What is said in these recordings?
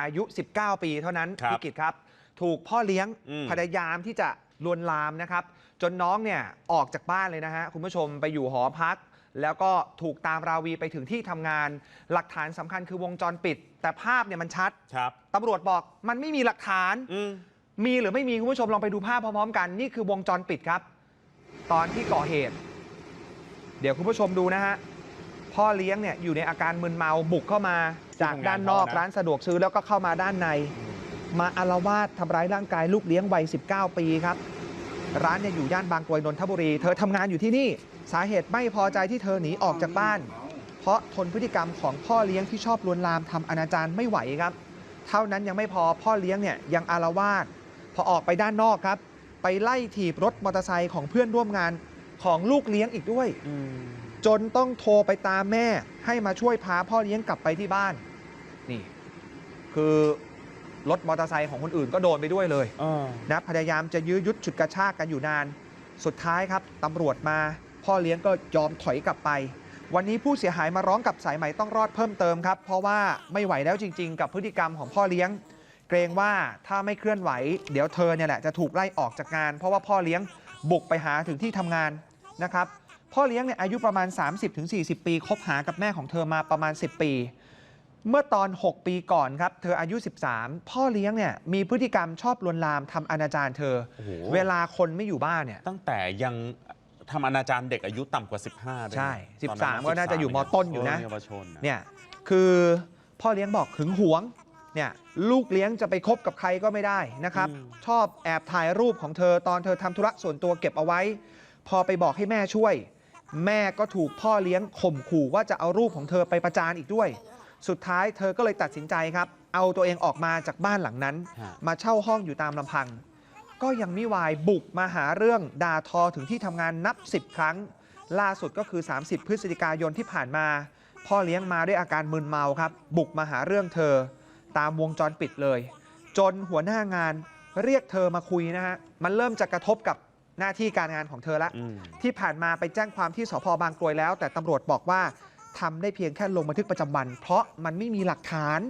อายุ 19 ปีเท่านั้นครับพิกิจครับ ถูกพ่อเลี้ยงอืม พยายามที่จะลวนลามนะครับ จนน้องเนี่ยออกจากบ้านเลยนะฮะ คุณผู้ชมไปอยู่หอพัก แล้วก็ถูกตามราวีไปถึงที่ทำงาน หลักฐานสำคัญคือวงจรปิด แต่ภาพเนี่ยมันชัดครับ ตำรวจบอกมันไม่มีหลักฐาน อืม มีหรือไม่มีคุณผู้ชมลองไปดูภาพพร้อมๆกัน นี่คือวงจรปิดครับ ตอนที่ก่อเหตุ เดี๋ยวคุณผู้ชมดูนะฮะ พ่อเลี้ยงเนี่ยอยู่ในอาการมึนเมาบุกเข้ามา จากด้านนอกที่ทำงานเขานะร้านสะดวกซื้อแล้วก็เข้ามาด้านใน มาอารวาสทำร้ายร่างกายลูกเลี้ยงวัย 19 ปีครับ ร้านเนี่ยอยู่ย่านบางกรวยนนทบุรี เธอทำงานอยู่ที่นี่สาเหตุไม่พอใจที่เธอหนีออกจากบ้าน เพราะทนพฤติกรรมของพ่อเลี้ยงที่ชอบลวนลามทำอนาจารไม่ไหวครับ เท่านั้นยังไม่พอพ่อเลี้ยงเนี่ยยังอารวาสพอออกไปด้านนอกครับ ไปไล่ถีบรถมอเตอร์ไซค์ของเพื่อนร่วมงานของลูกเลี้ยงอีกด้วยอืม จนต้องโทรไปตามแม่ให้มาช่วยพาพ่อเลี้ยงกลับไปที่บ้าน นี่ คือรถมอเตอร์ไซค์ของคนอื่นก็โดนไปด้วยเลยเออนะพยายามจะยื้อยุดฉุดกระชากกันอยู่นาน สุดท้ายครับตำรวจมา พ่อเลี้ยงก็ยอมถอยกลับไป วันนี้ผู้เสียหายมาร้องกับสายไหมต้องรอดเพิ่มเติมครับ เพราะว่าไม่ไหวแล้วจริง ๆ กับพฤติกรรมของพ่อเลี้ยง เกรงว่าถ้าไม่เคลื่อนไหว เดี๋ยวเธอเนี่ยแหละจะถูกไล่ออกจากงาน เพราะว่าพ่อเลี้ยงบุกไปหาถึงที่ทำงานนะครับ พ่อเลี้ยงเนี่ยอายุประมาณ 30-40 ปีคบหากับแม่ของเธอมาประมาณ 10 ปี เมื่อตอน 6 ปีก่อนครับ เธออายุ 13 พ่อเลี้ยงเนี่ยมีพฤติกรรมชอบลวนลามทำอนาจารเธอโอ้โหเวลาคนไม่อยู่บ้านเนี่ยตั้งแต่ยังทำอนาจารเด็กอายุต่ำกว่า 15ด้วยนะใช่ตอนนั้น13 ก็น่าจะอยู่มต้นอยู่นะเเยาวชนนะเนี่ยคือพ่อเลี้ยงบอกหึงหวงเนี่ยลูกเลี้ยงจะไปคบกับใครก็ไม่ได้นะครับ ชอบแอบถ่ายรูปของเธอตอนเธอทำธุระส่วนตัวเก็บเอาไว้ พอไปบอกให้แม่ช่วย แม่ก็ถูกพ่อเลี้ยงข่มขู่ว่าจะเอารูปของเธอไปประจานอีกด้วย สุดท้ายเธอก็เลยตัดสินใจครับ เอาตัวเองออกมาจากบ้านหลังนั้นฮะมาเช่าห้องอยู่ตามลำพัง ก็ยังไม่วายบุกมาหาเรื่องด่าทอถึงที่ทำงานนับ 10 ครั้ง ล่าสุดก็คือ 30 พฤศจิกายนที่ผ่านมา พ่อเลี้ยงมาด้วยอาการมึนเมาครับ บุกมาหาเรื่องเธอ ตามวงจรปิดเลย จนหัวหน้างานเรียกเธอมาคุยนะฮะมันเริ่มจะกระทบกับ หน้าที่การงานของเธอละอืมที่ผ่านมาไปแจ้งความที่สพบางกรวยแล้ว แต่ตำรวจบอกว่าทำได้เพียงแค่ลงบันทึกประจำวัน เพราะมันไม่มีหลักฐาน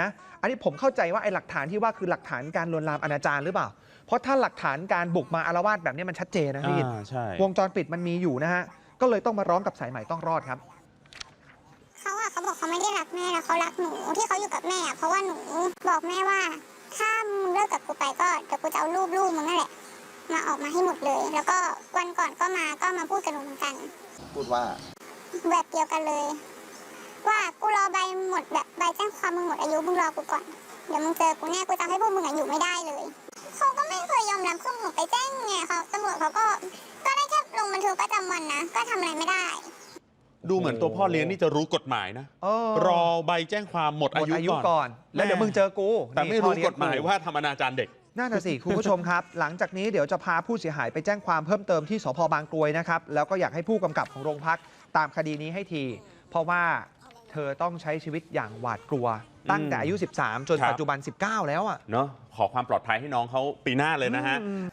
นะอันนี้ผมเข้าใจว่าไอ้หลักฐานที่ว่าคือหลักฐานการลวนลามอนาจารหรือเปล่า เพราะถ้าหลักฐานการบุกมาอารวาสแบบนี้มันชัดเจนนะพี่อ่าใช่วงจรปิดมันมีอยู่นะฮะก็เลยต้องมาร้องกับสายใหม่ต้องรอดครับเขาอะเขาบอกเขาไม่ได้รักแม่แล้วเขารักหนูที่เขาอยู่กับแม่อะเพราะว่าหนูบอกแม่ว่าถ้ามึงเลิกกับกูไปก็เดี๋ยวกูจะเอารูปลูกมึงนั่นแหละ มาออกมาให้หมดเลย แล้วก็วันก่อนก็มาก็มาพูดกับหนูเหมือนกัน พูดว่า แบบเดียวกันเลย ว่ากูรอใบหมดแบบใบแจ้งความมึงหมดอายุมึงรอกูก่อน เดี๋ยวมึงเจอกูแน่กูจะให้พวกมึงอะอยู่ไม่ได้เลยเขาก็ไม่เคยยอมรับคือหนูไปแจ้งไงเขาตำรวจเขาก็ก็ได้แค่ลงบันทึกประจำวันนะ ก็ทำอะไรไม่ได้ ดูเหมือนตัวพ่อเลี้ยงนี่จะรู้กฎหมายนะ เออรอใบแจ้งความหมดหมอาดยุอายุก่อน ก่อน แล้วเดี๋ยวมึงเจอกูแต่ไม่นี่พ่รู้อเลี้งกฎหมายว่าทำอนาจารเด็ก นั่นน่ะสิ คุณผู้ชมครับ หลังจากนี้เดี๋ยวจะพาผู้เสียหายไปแจ้งความเพิ่มเติมที่สพบางกรวยนะครับ แล้วก็อยากให้ผู้กำกับของโรงพักตามคดีนี้ให้ที เพราะว่าเธอต้องใช้ชีวิตอย่างหวาดกลัว ตั้งแต่อายุ 13 จนครับปัจจุบัน 19 แล้วอะเนาะขอความปลอดภัยให้น้องเขาปีหน้าเลยนะฮะอืม